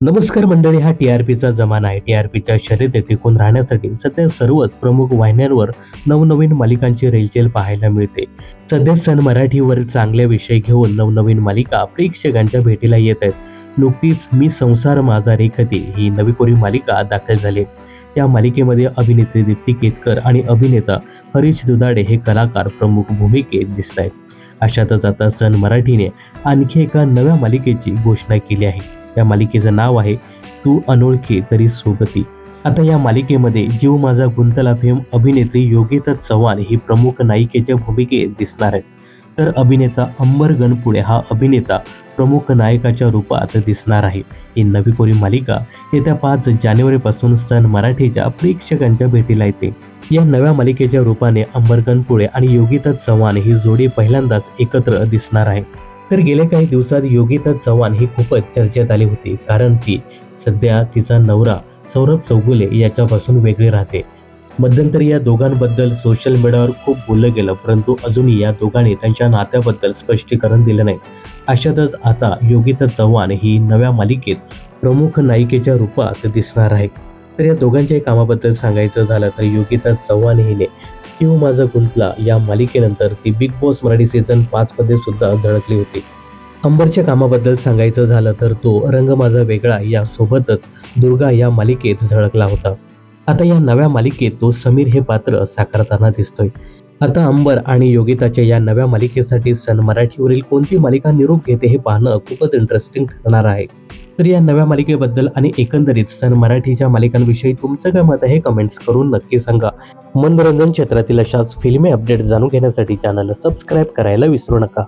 नमस्कार मंडळी हा टी आर पीचा जमाना आहे. टी आर पीच्या शर्यतीत टिकून राहण्यासाठी सध्या सर्वच प्रमुख वाहिन्यांवर नवनवीन मालिकांची रेलचेल पाहायला मिळते. सध्या सन मराठीवर चांगले विषय घेऊन नवनवीन मालिका प्रेक्षकांच्या भेटीला येत आहेत. नुकतीच मी संसार माझा रेखती ही नवी कोरी मालिका दाखल झाली या मालिकेमध्ये अभिनेत्री दीप्ती केतकर आणि अभिनेता हरीश दुधाडे हे कलाकार प्रमुख भूमिकेत दिसत आहेत. अशातच आता सन मराठीने आणखी एका नव्या मालिकेची घोषणा केली आहे. या मालिकेचं नाव आहे तू अनोळखी तरी सोबती आता या मालिकेमध्ये जीव माझा गुंतला फेम अभिनेत्री योगिता चव्हाण ही प्रमुख नायिकेच्या भूमिकेत दिसणार आहे. तर अभिनेता अंबर गणपुळे हा अभिनेता प्रमुख नायकाच्या रूपात दिसणार आहे. ही नवी कोरी मालिका येत्या पाच जानेवारीपासून सन मराठीच्या प्रेक्षकांच्या भेटीला येते. या नव्या मालिकेच्या रूपाने अंबर गणपुळे आणि योगिता चव्हाण ही जोडी पहिल्यांदाच एकत्र दिसणार आहे. तर गेल्या काही दिवसात योगिता चव्हाण ही खूपच चर्चेत आली होती कारण ती सध्या तिचा नवरा सौरभ चौगुले याच्यापासून वेगळी राहते. मध्यंतरी या दोघांबद्दल सोशल मीडियावर खूप बोललं गेलं परंतु अजूनही या दोघांनी त्यांच्या नात्याबद्दल स्पष्टीकरण दिलं नाही. अशातच आता योगिता चव्हाण ही नव्या मालिकेत प्रमुख नायिकेच्या रूपात दिसणार आहे. तर या दोघांच्याही कामाबद्दल सांगायचं झालं तर योगिता चव्हाण हिने किंवा माझा गुंतला या मालिकेनंतर ती बिग बॉस मराठी सीझन पाचमध्ये सुद्धा झळकली होती. अंबरच्या कामाबद्दल सांगायचं झालं तर तो रंग माझा वेगळा या सोबतच दुर्गा या मालिकेत झळकला होता. आता या नव्या मालिकेत तो समीर हे पात्र साकारताना दिसतोय. आता अंबर आणि योगिताच्या या नव्या मालिकेसाठी सन मराठीवरील कोणती मालिका निरूप घेते हे पाहणं खूपच इंटरेस्टिंग ठरणार आहे. तर या नव्या मालिकेबद्दल आणि एकंदरीत सन मराठीच्या मालिकांविषयी तुमचं काय मत आहे कमेंट्स करून नक्की सांगा. मनोरंजन क्षेत्रातील अशाच फिल्मी अपडेट जाणून घेण्यासाठी चॅनलला सबस्क्राईब करायला विसरू नका.